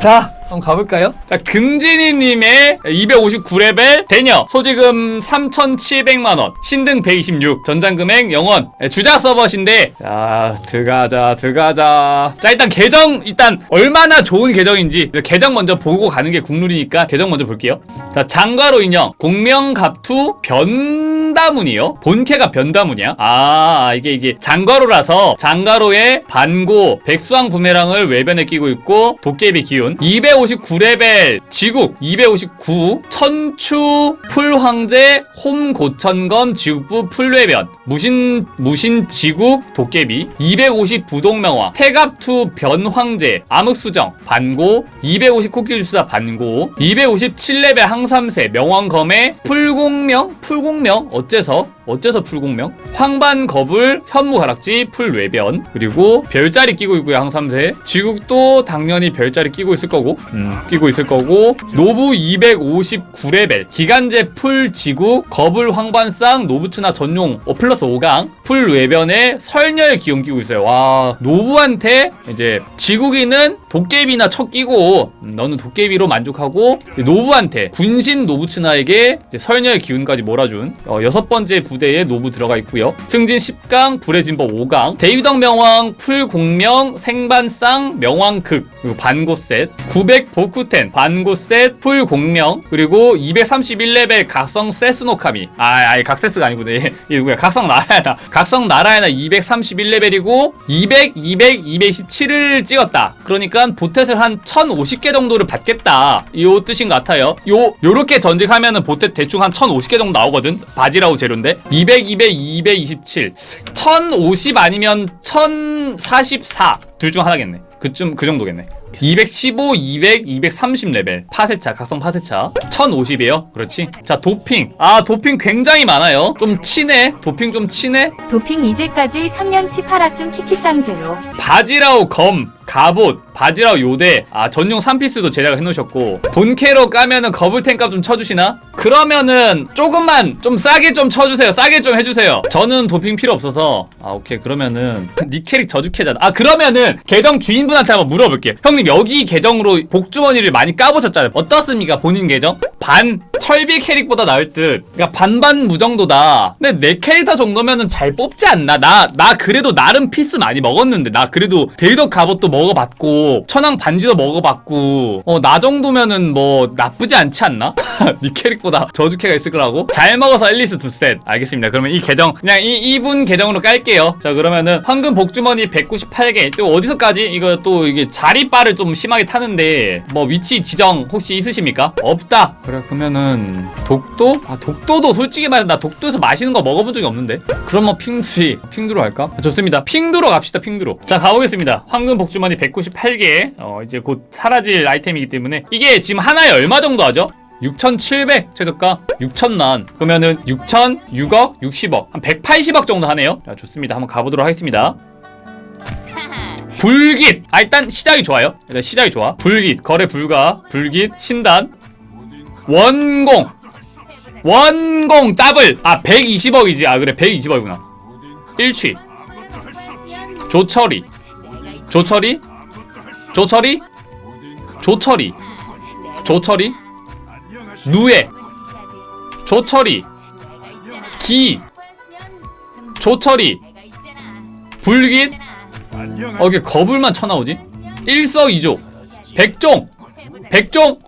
자, 한번 가볼까요? 자, 금진이님의 259레벨 대녀. 소지금 3,700만원. 신등 126 전장금액 0원. 네, 주작 서버신데. 자 들어가자 들어가자. 자 일단 계정 일단 얼마나 좋은 계정인지 계정 먼저 보고 가는 게 국룰이니까 계정 먼저 볼게요. 자 장가로 인형. 공명갑투 변 다문이요? 본캐가 변다문이야? 아 이게 이게 장가로라서 장가로의 반고 백수왕 부메랑을 외변에 끼고 있고 도깨비 기운. 259레벨 지국. 259 천추 풀황제 홈고천검 지국부 풀외변. 무신 무신 지국 도깨비. 250 부동명화 태갑투 변황제 암흑수정 반고. 250 코끼리수사 반고. 257레벨 항삼세 명왕검의 풀공명? 풀공명? 어 째서 어째서 풀공명? 황반거불 현무가락지 풀외변. 그리고 별자리 끼고 있고요 항삼세. 지국도 당연히 별자리 끼고 있을 거고. 음, 끼고 있을 거고. 노부 259레벨. 기간제 풀 지국 거불 황반쌍 노부츠나 전용 어, 플러스 5강. 풀외변에 설녀의 기운 끼고 있어요. 와 노부한테 이제 지국이는 도깨비나 척 끼고 음, 너는 도깨비로 만족하고 노부한테 군신 노부츠나에게 설녀의 기운까지 몰아준 어, 여섯 번째 부 대에 노부 들어가 있고요. 승진 10강, 불의 진법 5강, 대유당 명왕, 풀공명, 생반쌍, 명왕극, 그리고 반고셋, 900 보쿠텐, 반고셋, 풀공명, 그리고 231레벨 각성 세스노카미. 아, 아니 각세스가 아니구나. 얘, 얘 누구야? 각성 나라야나. 각성 나라야나 231레벨이고 200, 200, 217을 찍었다. 그러니까 보텟을 한 1050개 정도를 받겠다. 요 뜻인 것 같아요. 요 요렇게 전직하면은 보텟 대충 한 1050개 정도 나오거든. 바지라우 재료인데 200, 200, 227, 1050 아니면 1044 둘 중 하나겠네. 그쯤 그 정도겠네. 215, 200, 230 레벨. 파세차 각성 파세차. 1050이에요? 그렇지? 자 도핑. 아 도핑 굉장히 많아요. 좀 치네 도핑 좀 치네 도핑 이제까지 3년치 팔았음 키키상제로. 바지라우 검 갑옷 바지라우 요대 아 전용 3피스도 제작을 해놓으셨고. 본캐로 까면은 거불탱 값 좀 쳐주시나? 그러면은 조금만 좀 싸게 좀 쳐주세요. 싸게 좀 해주세요. 저는 도핑 필요 없어서. 아 오케이. 그러면은 니 캐릭 저주캐잖아. 아 그러면은 계정 주인분한테 한번 물어볼게요. 형님 여기 계정으로 복주머니를 많이 까보셨잖아요. 어떻습니까? 본인 계정? 반 철비 캐릭보다 나을 듯. 그러니까 반반 무정도다. 근데 내 캐릭터 정도면은 잘 뽑지 않나? 나 나 그래도 나름 피스 많이 먹었는데. 나 그래도 데이덕 갑옷도 먹어봤고 천왕 반지도 먹어봤고 어 나 정도면은 뭐 나쁘지 않지 않나? 네 캐릭보다 저주캐가 있을 거라고? 잘 먹어서 앨리스 두 셋 알겠습니다 그러면 이 계정 그냥 이 이분 계정으로 깔게요 자 그러면은 황금 복주머니 198개 또 어디서까지 이거 또 이게 자리바를 좀 심하게 타는데 뭐 위치 지정 혹시 있으십니까? 없다 그래 그러면은 독도? 아 독도도 솔직히 말해 나 독도에서 맛있는 거 먹어본 적이 없는데 그럼 뭐 핑두지 핑두로 할까? 좋습니다 핑두로 갑시다 핑두로 자 가보겠습니다 황금 복주머니 198개 어 이제 곧 사라질 아이템이기 때문에 이게 지금 하나에 얼마 정도 하죠? 6,700 최저가? 6천만. 그러면은 6천 6억 60억. 한 180억 정도 하네요. 자 좋습니다. 한번 가보도록 하겠습니다. 불깃. 아 일단 시작이 좋아요. 일단 시작이 좋아. 불깃. 거래 불가. 불깃. 신단. 원공. 원공 더블. 아 120억이지. 아 그래. 120억이구나. 일취. 조철이 조철이? 조철이? 조철이? 조철이? 누에? 조철이? 기? 조철이? 불깃 어 이게 거불만 쳐나오지? 일석이조? 백종? 백종?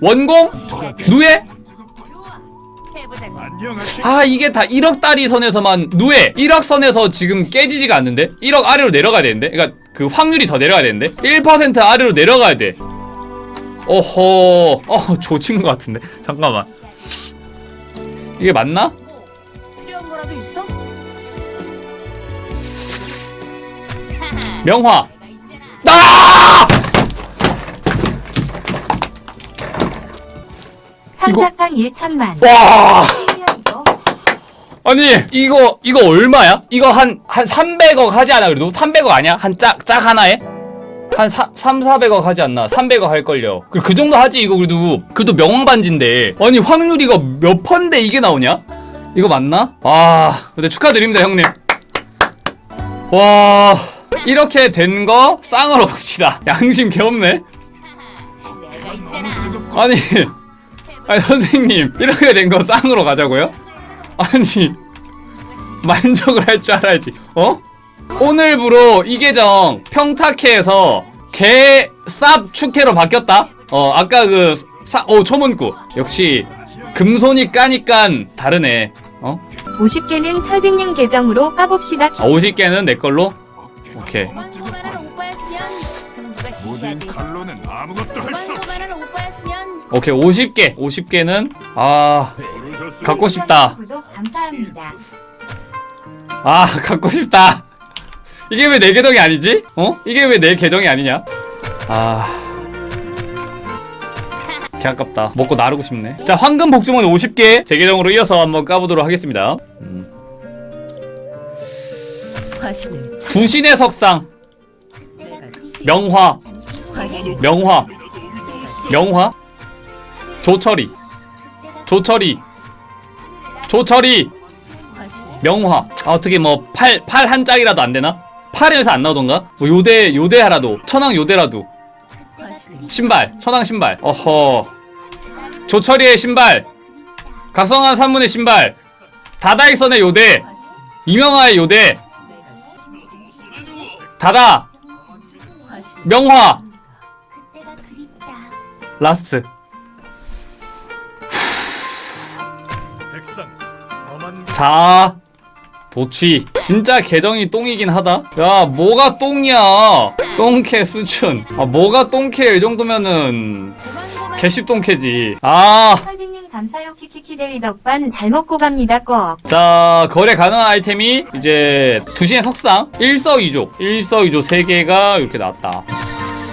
원공? 누에 아 이게 다 1억 달이 선에서만 누에 1억 선에서 지금 깨지지가 않는데? 1억 아래로 내려가야 되는데? 그러니까 그 확률이 더 내려가야 되는데? 1% 아래로 내려가야 돼. 어허. 어 조진 것 같은데? 잠깐만. 이게 맞나? 명화. 아! 상작강 1천만 와 아니 이거 이거 얼마야? 이거 한 한 300억 하지 않아 그래도 300억 아니야? 한 짝 짝 하나에? 한 3, 400억 하지 않나? 300억 할걸요. 그, 그 정도 하지, 이거 그래도. 그래도 명반지인데. 아니, 확률이 이거 몇 퍼인데 이게 나오냐? 이거 맞나? 아, 근데 축하드립니다, 형님. 와, 이렇게 된 거 쌍으로 갑시다. 양심 개없네. 아니 아니 선생님 이렇게 된 거 쌍으로 가자고요? 아니 만족을 할 줄 알아야지 어? 오늘부로 이 계정 평타캐에서 개쌉 축캐로 바뀌었다 어 아까 그 사, 오 초문구 역시 금손이 까니까 다르네 어? 50개는 철딩님 계정으로 까봅시다. 아 50개는 내 걸로? 오케이 시시하지. 칼로는 아무것도 할 수 없지. 오빠였으면 '오케이 50개 50개는 아. 갖고 싶다 구독 감사합니다. 아 갖고 싶다 이게 왜 내 계정이 아니지? 어? 이게 왜 내 계정이 아니냐? 아... 개 아깝다 먹고 나르고 싶네 자 황금 복주머니 50개 제 계정으로 이어서 한번 까보도록 하겠습니다 음. 화신을 찾 부신의 석상 명화. 명화. 명화? 조철이. 조철이. 조철이. 명화. 아, 어떻게 뭐 팔 팔 한 짝이라도 안 되나? 팔에서 안 나오던가? 뭐 요대 요대 하라도. 천왕 요대라도. 신발. 천왕 신발. 어허. 조철이의 신발. 각성한 산문의 신발. 다다익선의 요대. 이명화의 요대. 다다 명화. 라스트. 백상 자 도취. 진짜 계정이 똥이긴 하다. 야 뭐가 똥이야? 똥캐 수준. 아 뭐가 똥캐 이 정도면은 개씹 똥캐지. 아. 철딩님 감사요 키키키 데이 덕반 잘 먹고 갑니다 꺽. 자 거래 가능한 아이템이 이제 두신의 석상 일석이조 일석이조 3개가 이렇게 나왔다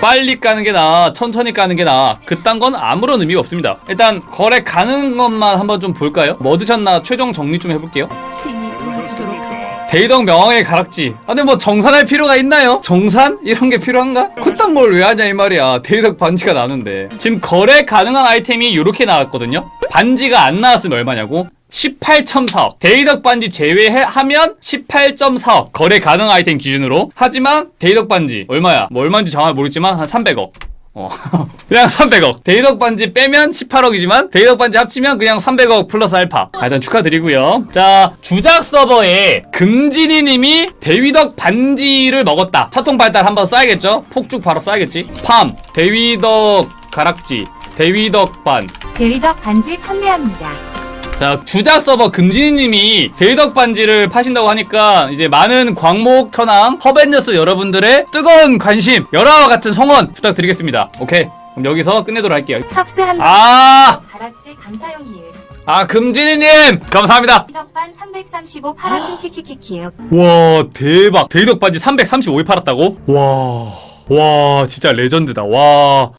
빨리 까는 게 나아 천천히 까는 게 나아 그딴 건 아무런 의미가 없습니다 일단 거래 가능한 것만 한번 좀 볼까요? 뭐 드셨나 최종 정리 좀 해볼게요 친히 도와주도록. 대이덕 명왕의 가락지 아 근데 뭐 정산할 필요가 있나요? 정산? 이런 게 필요한가? 그딴 걸왜 하냐 이 말이야 대이덕 반지가 나는데 지금 거래 가능한 아이템이 이렇게 나왔거든요 반지가 안 나왔으면 얼마냐고? 18.4억 대이덕 반지 제외하면 18.4억 거래 가능 아이템 기준으로 하지만 대이덕 반지 얼마야? 뭐 얼마인지 정확히 모르겠지만 한 300억 어. 그냥 300억. 대이덕 반지 빼면 18억이지만 대이덕 반지 합치면 그냥 300억 플러스 알파. 아, 일단 축하드리고요. 자 주작 서버에 금진이 님이 대위덕 반지를 먹었다. 사통 발달 한번 쏴야겠죠? 폭죽 바로 쏴야겠지? 팜 대위덕 가락지 대위덕 반. 데이덕 반지 판매합니다. 자 주작 서버 금진이님이 대덕 반지를 파신다고 하니까 이제 많은 광목 천왕 허벤져스 여러분들의 뜨거운 관심 열화와 같은 성원 부탁드리겠습니다. 오케이. 그럼 여기서 끝내도록 할게요. 석수 한 아, 가락지 히읗. 아 금진이님! 감사합니다. 덕반 335 팔았음 키키키키. 와 대박. 대덕 반지 335에 팔았다고? 와, 와 진짜 레전드다. 와